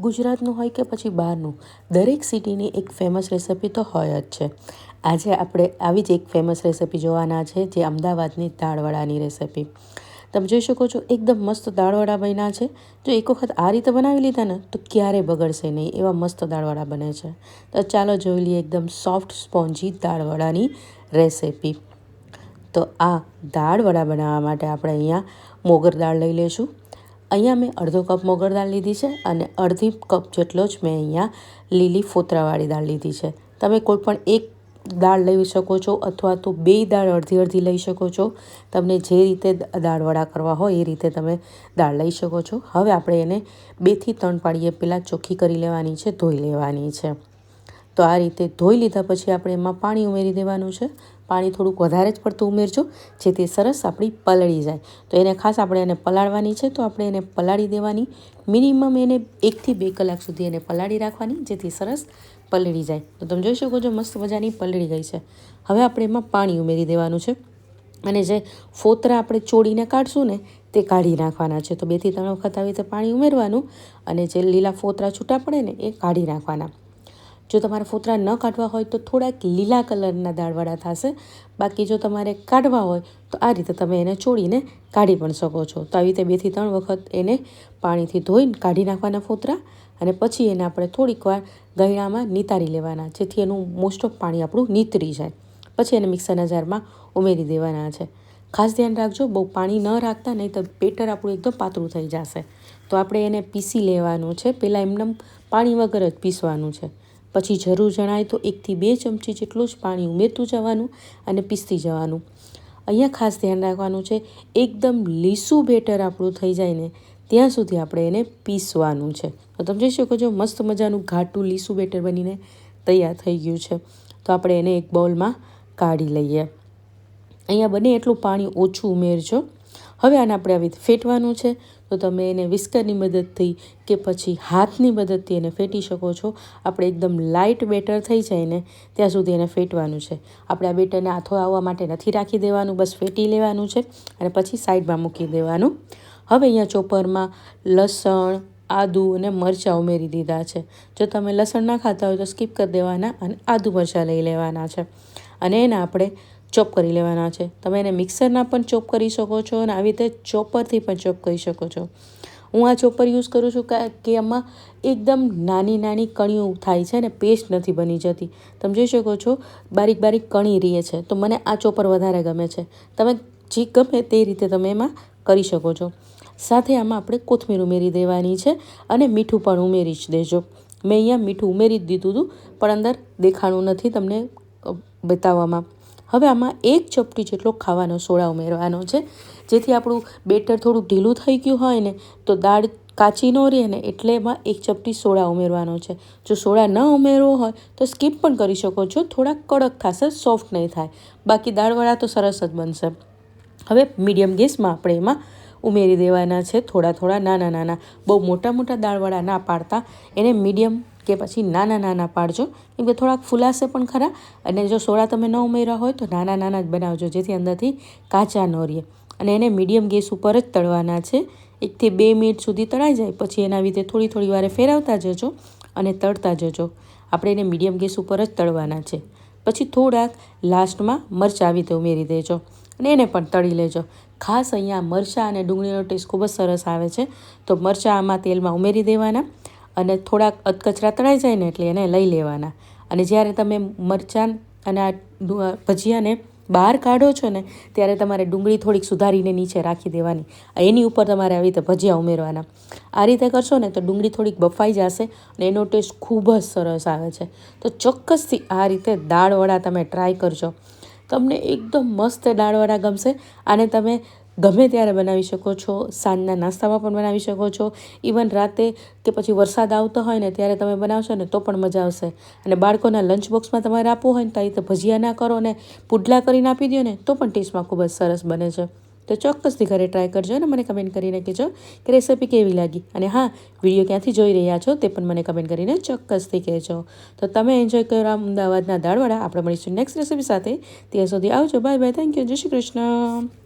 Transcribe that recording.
ગુજરાતનું હોય કે પછી બહારનું, દરેક સિટીની એક ફેમસ રેસિપી તો હોય જ છે. આજે આપણે આવી જ એક ફેમસ રેસિપી જોવાના છે, જે અમદાવાદની દાળવડાની રેસિપી તમે જોઈ શકો છો, એકદમ મસ્ત દાળવડા બન્યા છે. જો એક વખત આ રીતે બનાવી લીધા ને, તો ક્યારેય બગડશે નહીં, એવા મસ્ત દાળવડા બને છે. તો ચાલો જોઈ લઈએ એકદમ સોફ્ટ સ્પોન્જી દાળવડાની રેસિપી તો આ દાળવડા બનાવવા માટે આપણે અહીંયા મોગર દાળ લઈ લઈશું. અહીંયા મેં અડધો કપ મોગર દાળ લીધી છે અને અડધી કપ જેટલો જ મેં અહીંયા લીલી ફોતરાવાળી દાળ લીધી છે. તમે કોઈપણ એક દાળ લઈ શકો છો અથવા તો બે દાળ અડધી અડધી લઈ શકો છો. તમને જે રીતે દાળવડા કરવા હોય એ રીતે તમે દાળ લઈ શકો છો. હવે આપણે એને બેથી ત્રણ પાડીએ પહેલાં ચોખ્ખી કરી લેવાની છે, ધોઈ લેવાની છે. તો આ રીતે ધોઈ લીધા પછી આપણે એમાં પાણી ઉમેરી દેવાનું છે. પાણી થોડુંક વધારે જ પડતું ઉમેરજો જેથી સરસ આપણી પલળી જાય. તો એને ખાસ આપણે એને પલાળવાની છે, તો આપણે એને પલાળી દેવાની. મિનિમમ એને એકથી બે કલાક સુધી એને પલાળી રાખવાની જેથી સરસ પલળી જાય. તો તમે જોઈ શકો છો, મસ્ત મજાની પલળી ગઈ છે. હવે આપણે એમાં પાણી ઉમેરી દેવાનું છે. અને જે ફોતરા આપણે ચોડીને કાઢશું ને, તે કાઢી નાખવાના છે. તો બેથી ત્રણ વખત આવી રીતે પાણી ઉમેરવાનું અને જે લીલા ફોતરા છૂટા પડે ને, એ કાઢી નાખવાના. જો તમારે ફોતરા ન કાઢવા હોય તો થોડાક લીલા કલરના દાળવાળા થશે. બાકી જો તમારે કાઢવા હોય તો આ રીતે તમે એને ચોળીને કાઢી પણ શકો છો. તો આવી રીતે બેથી ત્રણ વખત એને પાણીથી ધોઈને કાઢી નાખવાના ફોતરા અને પછી એને આપણે થોડીક વાર ગયણામાં નિતારી લેવાના, જેથી એનું મોસ્ટ ઓફ પાણી આપણું નીતરી જાય. પછી એને મિક્સરના જારમાં ઉમેરી દેવાના છે. ખાસ ધ્યાન રાખજો, બહુ પાણી ન રાખતા નહીં તો બેટર આપણું એકદમ પાતળું થઈ જશે. તો આપણે એને પીસી લેવાનું છે. પહેલાં એમને પાણી વગર જ પીસવાનું છે. પછી જરૂર જણાય તો એકથી બે ચમચી જેટલું જ પાણી ઉમેરતું જવાનું અને પીસતી જવાનું. અહીંયા ખાસ ધ્યાન રાખવાનું છે, એકદમ લીસું બેટર આપણું થઈ જાય ને, ત્યાં સુધી આપણે એને પીસવાનું છે. તો તમે જોઈ શકો છો, મસ્ત મજાનું ઘાટું લીસું બેટર બનીને તૈયાર થઈ ગયું છે. તો આપણે એને એક બાઉલમાં કાઢી લઈએ. અહીંયા બને એટલું પાણી ઓછું ઉમેરજો. હવે આને આપણે આવી ફેટવાનું છે. તો તમે એને વિસ્કરની મદદથી કે પછી હાથની મદદથી એને ફેટી શકો છો. આપણે એકદમ લાઇટ બેટર થઈ જાય ને ત્યાં સુધી એને ફેટવાનું છે. આપણે આ બેટરને હાથો આવવા માટે નથી રાખી દેવાનું, બસ ફેટી લેવાનું છે અને પછી સાઈડમાં મૂકી દેવાનું. હવે અહીંયા ચોપરમાં લસણ, આદુ અને મરચાં ઉમેરી દીધા છે. જો તમે લસણ ના ખાતા હોય તો સ્કીપ કરી દેવાના અને આદુ મરચાં લઈ લેવાના છે. અને એને આપણે ચોપ કરી લેવાના છે. તમે એને મિક્સરના પણ ચોપ કરી શકો છો અને આવી રીતે ચોપરથી પણ ચોપ કરી શકો છો. હું આ ચોપર યુઝ કરું છું કે એમાં એકદમ નાની નાની કણીઓ થાય છે ને પેસ્ટ નથી બની જતી. તમે જોઈ શકો છો, બારીક બારીક કણી રહે છે. તો મને આ ચોપર વધારે ગમે છે. તમે જે ગમે તે રીતે તમે એમાં કરી શકો છો. સાથે આમાં આપણે કોથમીર ઉમેરી દેવાની છે અને મીઠું પણ ઉમેરી જ દેજો. મેં અહીંયા મીઠું ઉમેરી જ દીધું હતું, પણ અંદર દેખાણું નથી. તમને બતાવવામાં. હવે આમાં એક ચપટી જેટલો ખાવાનો સોડા ઉમેરવાનો છે. જેથી આપણું બેટર થોડું ઢીલું થઈ ગયું હોય ને, તો દાળ કાચી ન રહે ને, એટલે એમાં એક ચપટી સોડા ઉમેરવાનો છે. જો સોડા ન ઉમેરવો હોય, તો સ્કીપ પણ કરી શકો છો. થોડા કડક થશે, સોફ્ટ નહીં થાય. બાકી દાળવડા તો સરસ જ બનશે. હવે મીડિયમ ગેસમાં આપણે એમાં ઉમેરી દેવાના છે થોડા થોડા નાના નાના. બહુ મોટા મોટા દાળવડા ના પાડતા. એને મીડિયમ કે પછી નાના નાના પાડજો. કેમ કે થોડાક ફૂલાશે પણ ખરા. અને જો સોડા તમે ન ઉમેર્યા હોય તો નાના નાના જ બનાવજો, જેથી અંદરથી કાચા ન રહે. અને એને મીડિયમ ગેસ ઉપર જ તળવાના છે. એકથી બે મિનિટ સુધી તળાઈ જાય. પછી એના લીધે થોડી થોડી વારે ફેરવતા જજો અને તળતા જજો. આપણે એને મીડિયમ ગેસ ઉપર જ તળવાના છે. પછી થોડાક લાસ્ટમાં મરચાં આવી રીતે ઉમેરી દેજો અને એને પણ તળી લેજો. ખાસ અહીંયા મરચાં અને ડુંગળીનો ટેસ્ટ ખૂબ જ સરસ આવે છે. તો મરચાં આમાં તેલમાં ઉમેરી દેવાના. અને થોડાક અધકચરા તળાઈ જાય ને એટલે એને લઈ લેવાના. અને જ્યારે તમે મરચાં અને આ ભજીયાને બહાર કાઢો છો ને, ત્યારે તમારે ડુંગળી થોડીક સુધારીને નીચે રાખી દેવાની. એની ઉપર તમારે આવી રીતે ભજીયા ઉમેરવાના. આ રીતે કરશો ને તો ડુંગળી થોડીક બફાઈ જશે અને એનો ટેસ્ટ ખૂબ જ સરસ આવે છે. તો ચોક્કસથી આ રીતે દાળવડા તમે ટ્રાય કરજો. તમને એકદમ મસ્ત દાળવડા ગમશે. અને તમે ગમે ત્યારે બનાવી શકો છો, સાંજના નાસ્તામાં પણ બનાવી શકો છો. ઇવન રાતે કે પછી વરસાદ આવતો હોય ને ત્યારે તમે બનાવશો ને તો પણ મજા આવશે. અને બાળકોના લંચ બોક્સમાં તમારે આપવું હોય ને તો રીતે ભજીયા ના કરો ને પુડલા કરીને આપી દો ને તો પણ ટેસ્ટમાં ખૂબ જ સરસ બને છે. તો ચોક્કસથી ઘરે ટ્રાય કરજો અને મને કમેન્ટ કરીને કહેજો કે રેસિપી કેવી લાગી. અને હા વીડિયો ક્યાંથી જોઈ રહ્યા છો તે પણ મને કમેન્ટ કરીને ચોક્કસથી કહેજો. તો તમે એન્જોય કરો અમદાવાદના દાળવાળા આપણે મળીશું નેક્સ્ટ રેસીપી સાથે. ત્યાં સુધી આવજો. બાય બાય થેન્ક યુ જય શ્રી કૃષ્ણ.